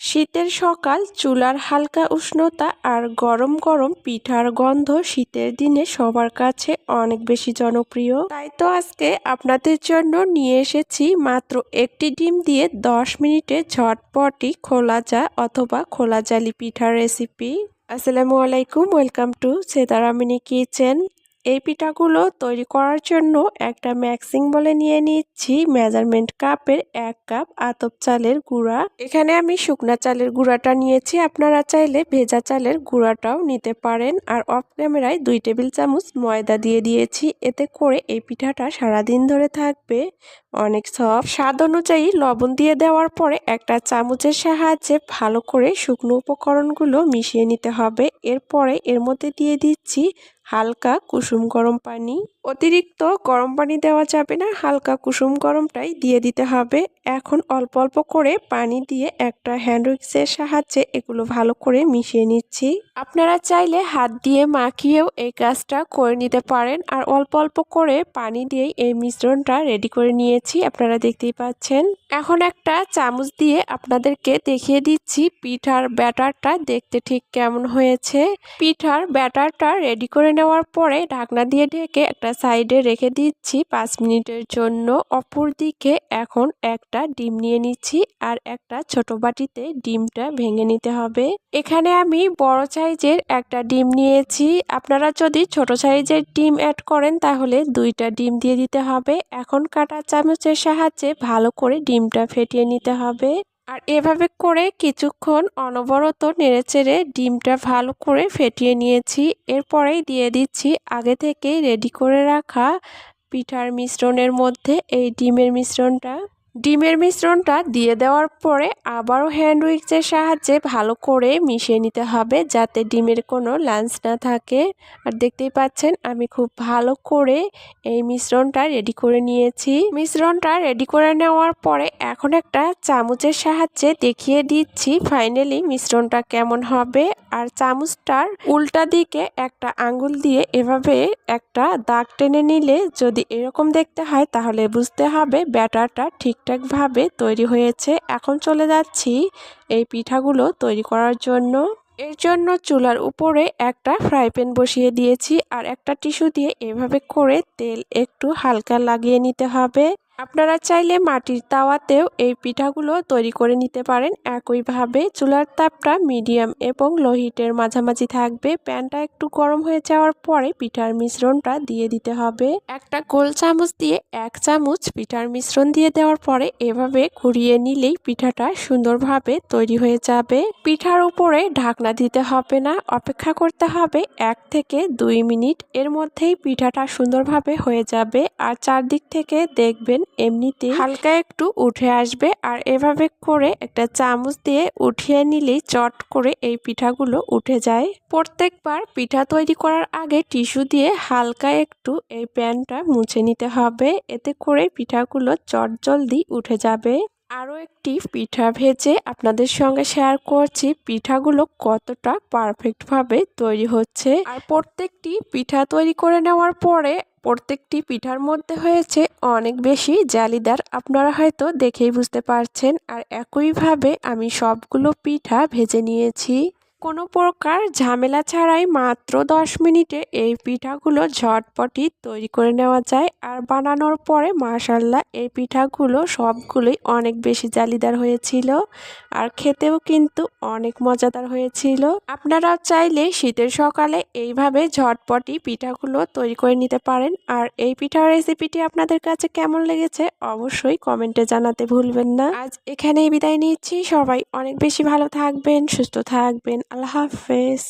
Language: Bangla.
শীতের সকাল, চুলার হালকা উষ্ণতা আর গরম গরম পিঠার গন্ধ শীতের দিনে সবার কাছে অনেক বেশি জনপ্রিয়। তাই তো আজকে আপনাদের জন্য নিয়ে এসেছি মাত্র একটি ডিম দিয়ে দশ মিনিটে ঝটপটি খোলা যা অথবা খোলা জালি পিঠার রেসিপি আসসালামু আলাইকুম ওয়েলকাম টু সেতারামিনি কিচেন এই পিঠাগুলো তৈরি করার জন্য একটা ম্যাক্সিং বলে নিয়ে নিচ্ছি। মেজারমেন্ট কাপের এক কাপ আতপ চালের গুঁড়া। এখানে আমি শুকনা চালের গুঁড়াটা নিয়েছি। আপনারা চাইলে ভেজা চালের গুঁড়াটাও নিতে পারেন। আর অফ ক্যামেরায় দুই টেবিল চামচ ময়দা দিয়ে দিয়েছি। এতে করে এই পিঠাটা সারাদিন ধরে থাকবে। অনেক সফট। স্বাদ অনুযায়ী লবণ দিয়ে দেওয়ার পরে একটা চামচের সাহায্যে ভালো করে শুকনো উপকরণগুলো মিশিয়ে নিতে হবে। এরপরে এর মধ্যে দিয়ে দিচ্ছি হালকা কুসুম গরম পানি অতিরিক্ত গরম পানি দেওয়া যাবে না, হালকা কুসুম গরমটাই দিয়ে দিতে হবে। এখন অল্প অল্প করে পানি দিয়ে একটা হ্যান্ড উইক্সের সাহায্যে এগুলো ভালো করে মিশিয়ে নিচ্ছি। আপনারা চাইলে হাত দিয়ে মাখিয়েও এই কাজটা করে নিতে পারেন। আর অল্প অল্প করে পানি দিয়েই এই মিশ্রণটা রেডি করে নিয়েছি, আপনারা দেখতেই পাচ্ছেন। এখন একটা চামচ দিয়ে আপনাদেরকে দেখিয়ে দিচ্ছি পিঠার ব্যাটারটা দেখতে ঠিক কেমন হয়েছে। পিঠার ব্যাটারটা রেডি করে নেওয়ার পরে ঢাকনা দিয়ে ঢেকে একটা সাইডে রেখে দিচ্ছি পাঁচ মিনিটের জন্য। অপর দিকে এখন একটা ডিম নিয়ে নিচ্ছি আর একটা ছোট বাটিতে ডিমটা ভেঙে নিতে হবে। এখানে আমি বড় সাইজের একটা ডিম নিয়েছি। আপনারা যদি ছোট সাইজের ডিম অ্যাড করেন তাহলে দুইটা ডিম দিয়ে দিতে হবে। এখন কাটা চামচের সাহায্যে ভালো করে ডিমটা ফেটিয়ে নিতে হবে। আর এভাবে করে কিছুক্ষণ অনবরত নেড়েচেড়ে ডিমটা ভালো করে ফেটিয়ে নিয়েছি। এরপরেই দিয়ে দিচ্ছি আগে থেকে রেডি করে রাখা পিঠার মিশ্রণের মধ্যে এই ডিমের মিশ্রণটা। ডিমের মিশ্রণটা দিয়ে দেওয়ার পরে আবারও হ্যান্ড উইক্সের সাহায্যে ভালো করে মিশিয়ে নিতে হবে যাতে ডিমের কোনো লাঞ্চ না থাকে। আর দেখতেই পাচ্ছেন, আমি খুব ভালো করে এই মিশ্রণটা রেডি করে নিয়েছি। মিশ্রণটা রেডি করে নেওয়ার পরে এখন একটা চামচের সাহায্যে দেখিয়ে দিচ্ছি ফাইনালি মিশ্রণটা কেমন হবে। আর চামচটার উল্টা দিকে একটা আঙ্গুল দিয়ে এভাবে একটা দাগ টেনে নিলে যদি এরকম দেখতে হয় তাহলে বুঝতে হবে ব্যাটারটা ঠিকঠাকভাবে তৈরি হয়েছে। এখন চলে যাচ্ছি এই পিঠাগুলো তৈরি করার জন্য। এর জন্য চুলার উপরে একটা ফ্রাই প্যান বসিয়ে দিয়েছি আর একটা টিস্যু দিয়ে এভাবে করে তেল একটু হালকা লাগিয়ে নিতে হবে। আপনারা চাইলে মাটির তাওয়াতেও এই পিঠাগুলো তৈরি করে নিতে পারেন। একইভাবে চুলার তাপটা মিডিয়াম এবং লোহিটের মাঝামাঝি থাকবে। প্যানটা একটু গরম হয়ে যাওয়ার পরে পিঠার মিশ্রণটা দিয়ে দিতে হবে। একটা গোল চামচ দিয়ে এক চামচ পিঠার মিশ্রণ দিয়ে দেওয়ার পরে এভাবে ঘুরিয়ে নিলেই পিঠাটা সুন্দরভাবে তৈরি হয়ে যাবে। পিঠার উপরে ঢাকনা দিতে হবে না, অপেক্ষা করতে হবে এক থেকে দুই মিনিট। এর মধ্যেই পিঠাটা সুন্দরভাবে হয়ে যাবে। আর চারদিক থেকে দেখবেন এমনিতে হালকা একটু উঠে আসবে আর এভাবে করে একটা চামচ দিয়ে উঠিয়ে নিলেই চট করে এই পিঠাগুলো উঠে যায়। প্রত্যেকবার পিঠা তৈরি করার আগে টিস্যু দিয়ে হালকা একটু এই প্যানটা মুছে নিতে হবে। এতে করে পিঠাগুলো চট জলদি উঠে যাবে। আরও একটি পিঠা ভেজে আপনাদের সঙ্গে শেয়ার করছি পিঠাগুলো কতটা পারফেক্টভাবে তৈরি হচ্ছে। আর প্রত্যেকটি পিঠা তৈরি করে নেওয়ার পরে প্রত্যেকটি পিঠার মধ্যে হয়েছে অনেক বেশি জালিদার। আপনারা হয়তো দেখেই বুঝতে পারছেন। আর একইভাবে আমি সবগুলো পিঠা ভেজে নিয়েছি। কোনো প্রকার ঝামেলা ছাড়াই মাত্র দশ মিনিটে এই পিঠাগুলো ঝটপটি তৈরি করে নেওয়া যায় আর বানানোর পরে মাশাল্লাহ এই পিঠাগুলো সবগুলোই অনেক বেশি জালিদার হয়েছিল আর খেতেও কিন্তু অনেক মজাদার হয়েছিল। আপনারাও চাইলে শীতের সকালে এইভাবে ঝটপটি পিঠাগুলো তৈরি করে নিতে পারেন আর এই পিঠার রেসিপিটি আপনাদের কাছে কেমন লেগেছে অবশ্যই কমেন্টে জানাতে ভুলবেন না। আজ এখানেই বিদায় নিচ্ছি। সবাই অনেক বেশি ভালো থাকবেন, সুস্থ থাকবেন। আল্লাহ হাফেজ।